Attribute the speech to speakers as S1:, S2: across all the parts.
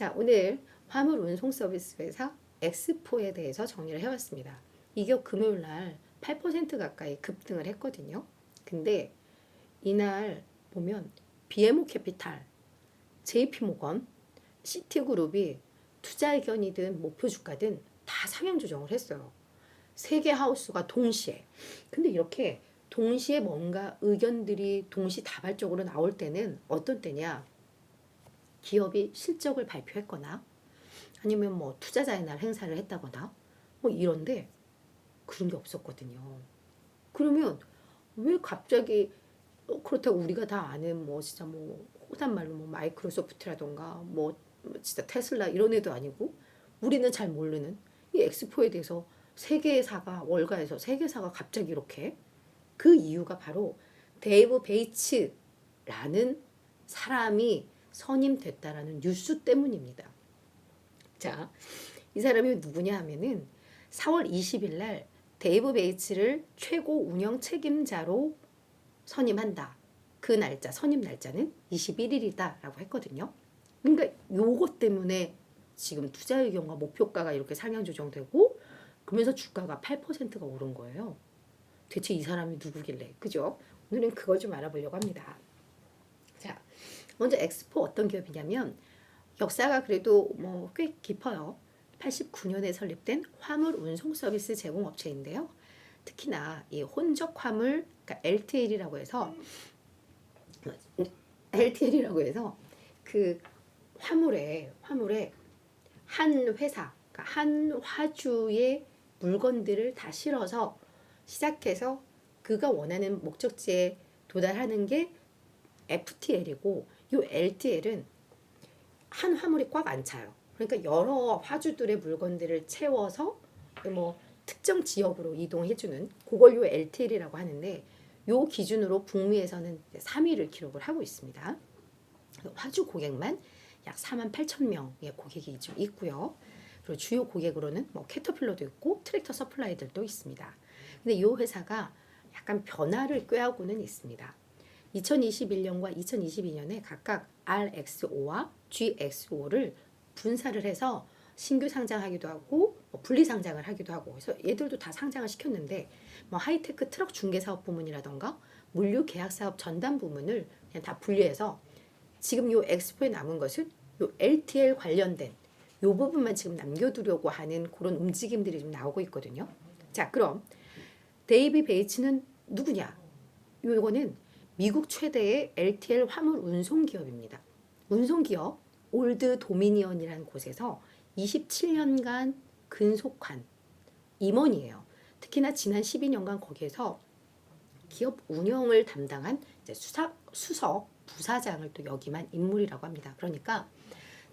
S1: 자, 오늘 화물 운송 서비스 회사 엑스포에 대해서 정리를 해왔습니다. 이 기업 금요일 날 8% 가까이 급등을 했거든요. 근데 이날 보면 BMO 캐피탈, JP 모건, 시티그룹이 투자 의견이든 목표 주가든 다 상향 조정을 했어요. 세 개 하우스가 동시에. 근데 이렇게 동시에 뭔가 의견들이 동시다발적으로 나올 때는 어떤 때냐? 기업이 실적을 발표했거나 아니면 뭐 투자자의 날 행사를 했다거나 뭐 이런데 그런 게 없었거든요. 그러면 왜 갑자기 어, 그렇다고 우리가 다 아는 뭐 진짜 뭐 호단 말로 뭐 마이크로소프트라던가 뭐 진짜 테슬라 이런 애도 아니고 우리는 잘 모르는 이 엑스포에 대해서 세계사가 월가에서 세계사가 갑자기 이렇게 그 이유가 바로 데이브 베이츠라는 사람이 선임됐다라는 뉴스 때문입니다. 자, 이 사람이 누구냐 하면은 4월 20일 날 데이브 베이츠를 최고 운영 책임자로 선임한다. 그 날짜, 선임 날짜는 21일이다 라고 했거든요. 그러니까 요것 때문에 지금 투자 의견과 목표가가 이렇게 상향 조정되고 그러면서 주가가 8%가 오른 거예요. 대체 이 사람이 누구길래, 그죠? 오늘은 그거 좀 알아보려고 합니다. 자, 먼저 엑스포 어떤 기업이냐면 역사가 그래도 뭐 꽤 깊어요. 89년에 설립된 화물 운송 서비스 제공 업체인데요. 특히나 이 혼적 화물 그러니까 LTL이라고 해서 LTL이라고 해서 그 화물에 화물에 한 회사 그러니까 한 화주의 물건들을 다 실어서 시작해서 그가 원하는 목적지에 도달하는 게 FTL이고 이 LTL은 한 화물이 꽉 안 차요. 그러니까 여러 화주들의 물건들을 채워서 뭐 특정 지역으로 이동해주는 그걸 요 LTL이라고 하는데 요 기준으로 북미에서는 3위를 기록을 하고 있습니다. 화주 고객만 약 4만 8천 명의 고객이 좀 있고요. 그리고 주요 고객으로는 뭐 캐터필러도 있고 트랙터 서플라이들도 있습니다. 근데 이 회사가 약간 변화를 꾀하고는 있습니다. 2021년과 2022년에 각각 RXO와 GXO를 분사를 해서 신규 상장하기도 하고 뭐 분리 상장을 하기도 하고 그래서 얘들도 다 상장을 시켰는데 뭐 하이테크 트럭 중개 사업 부문이라던가 물류 계약 사업 전담 부문을 그냥 다 분리해서 지금 요 엑스포에 남은 것은 요 LTL 관련된 요 부분만 지금 남겨두려고 하는 그런 움직임들이 좀 나오고 있거든요. 자, 그럼 데이비 베이츠는 누구냐? 요거는 미국 최대의 LTL 화물 운송 기업입니다. 운송 기업 올드 도미니언이라는 곳에서 27년간 근속한 임원이에요. 특히나 지난 12년간 거기에서 기업 운영을 담당한 수사, 수석 부사장을 또 역임한 인물이라고 합니다. 그러니까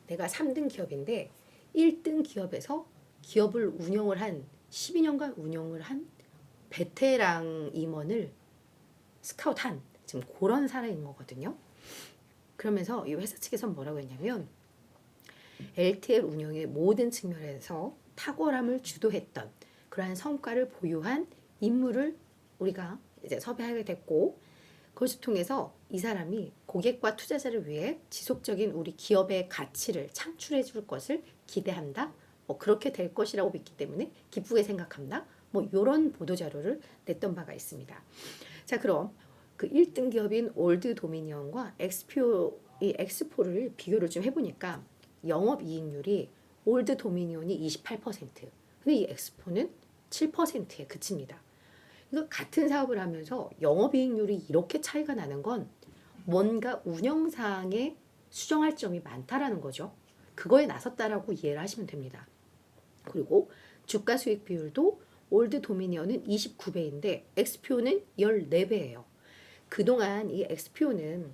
S1: 내가 3등 기업인데 1등 기업에서 기업을 운영을 한 12년간 운영을 한 베테랑 임원을 스카우트한 지금 그런 사례인 거거든요. 그러면서 이 회사 측에서 뭐라고 했냐면 LTL 운영의 모든 측면에서 탁월함을 주도했던 그러한 성과를 보유한 인물을 우리가 이제 섭외하게 됐고 그것을 통해서 이 사람이 고객과 투자자를 위해 지속적인 우리 기업의 가치를 창출해 줄 것을 기대한다. 뭐 그렇게 될 것이라고 믿기 때문에 기쁘게 생각한다. 뭐 이런 보도 자료를 냈던 바가 있습니다. 자, 그럼 그 1등 기업인 올드 도미니언과 엑스포 이 엑스포를 비교를 좀 해보니까 영업 이익률이 올드 도미니언이 28%, 근데 이 엑스포는 7%에 그칩니다. 이거 같은 사업을 하면서 영업 이익률이 이렇게 차이가 나는 건 뭔가 운영상에 수정할 점이 많다라는 거죠. 그거에 나섰다라고 이해를 하시면 됩니다. 그리고 주가 수익 비율도 올드 도미니언은 29배인데 엑스표는 14배예요. 그동안 이 엑스표는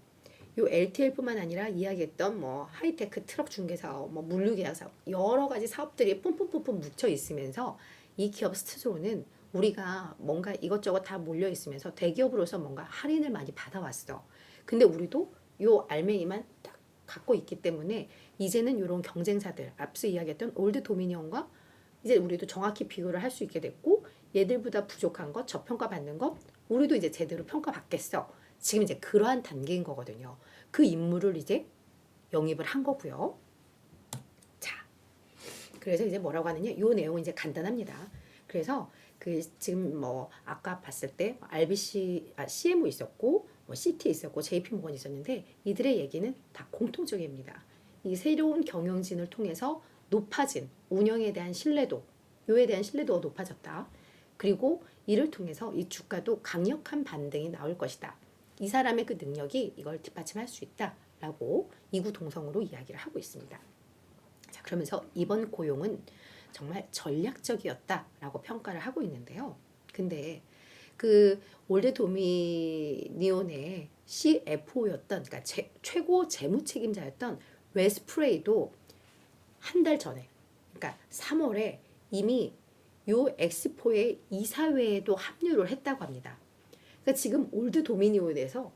S1: 요 LTL뿐만 아니라 이야기했던 뭐 하이테크 트럭 중개 사업, 뭐 물류 계약 사업 여러 가지 사업들이 뿜뿜뿜뿜 묻혀 있으면서 이 기업 스스로는 우리가 뭔가 이것저것 다 몰려 있으면서 대기업으로서 뭔가 할인을 많이 받아왔어. 근데 우리도 요 알맹이만 딱 갖고 있기 때문에 이제는 이런 경쟁사들 앞서 이야기했던 올드 도미니언과 이제 우리도 정확히 비교를 할 수 있게 됐고 얘들보다 부족한 것, 저평가 받는 것 우리도 이제 제대로 평가받겠어. 지금 이제 그러한 단계인 거거든요. 그 임무를 이제 영입을 한 거고요. 그래서 이제 뭐라고 하느냐? 요 내용은 이제 간단합니다. 그래서 그 지금 뭐 아까 봤을 때 RBC, 아, CMO 있었고 뭐 CT 있었고 JP 모건 있었는데 이들의 얘기는 다 공통적입니다. 이 새로운 경영진을 통해서 높아진 운영에 대한 신뢰도, 요에 대한 신뢰도가 높아졌다. 그리고 이를 통해서 이 주가도 강력한 반등이 나올 것이다. 이 사람의 그 능력이 이걸 뒷받침할 수 있다라고 이구동성으로 이야기를 하고 있습니다. 자, 그러면서 이번 고용은 정말 전략적이었다라고 평가를 하고 있는데요. 근데 그 올드 도미니온의 CFO였던 그러니까 제- 최고 재무 책임자였던 웨스프레이도 한 달 전에 그러니까 3월에 이미 요 엑스포의 이사회에도 합류를 했다고 합니다. 그러니까 지금 올드 도미니온에서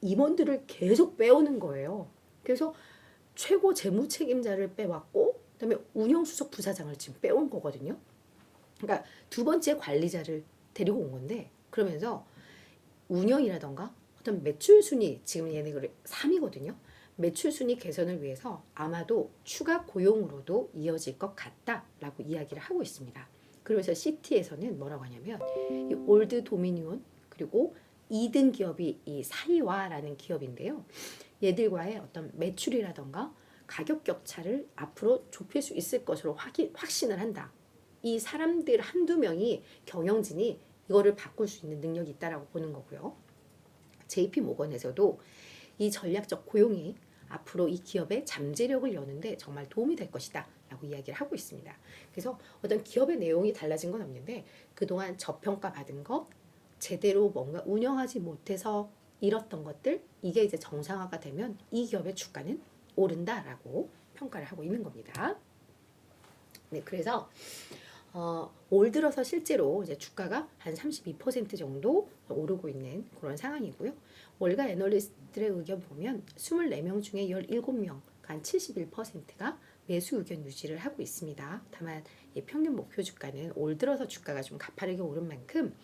S1: 임원들을 계속 빼오는 거예요. 그래서 최고 재무 책임자를 빼왔고 그다음에 운영수석 부사장을 지금 빼온 거거든요. 그러니까 두 번째 관리자를 데리고 온 건데 그러면서 운영이라던가 어떤 매출 순위 지금 얘네들 3위거든요. 매출 순위 개선을 위해서 아마도 추가 고용으로도 이어질 것 같다라고 이야기를 하고 있습니다. 그러면서 CT에서는 뭐라고 하냐면 이 올드 도미니온 그리고 2등 기업이 이 사이와라는 기업인데요. 얘들과의 어떤 매출이라던가 가격 격차를 앞으로 좁힐 수 있을 것으로 확인, 확신을 한다. 이 사람들 한두 명이 경영진이 이거를 바꿀 수 있는 능력이 있다라고 보는 거고요. JP 모건에서도 이 전략적 고용이 앞으로 이 기업의 잠재력을 여는데 정말 도움이 될 것이다. 라고 이야기를 하고 있습니다. 그래서 어떤 기업의 내용이 달라진 건 없는데 그동안 저평가 받은 것, 제대로 뭔가 운영하지 못해서 잃었던 것들, 이게 이제 정상화가 되면 이 기업의 주가는 오른다라고 평가를 하고 있는 겁니다. 네, 그래서 어, 올 들어서 실제로 이제 주가가 한 32% 정도 오르고 있는 그런 상황이고요. 월가 애널리스트들의 의견 보면 24명 중에 17명, 한 71%가 매수 의견 유지를 하고 있습니다. 다만 이 평균 목표 주가는 올 들어서 주가가 좀 가파르게 오른 만큼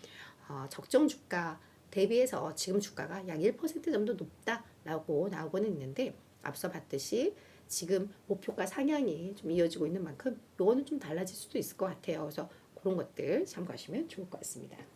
S1: 어, 적정 주가 대비해서 지금 주가가 약 1% 정도 높다라고 나오고는 있는데 앞서 봤듯이 지금 목표가 상향이 좀 이어지고 있는 만큼 요거는 좀 달라질 수도 있을 것 같아요. 그래서 그런 것들 참고하시면 좋을 것 같습니다.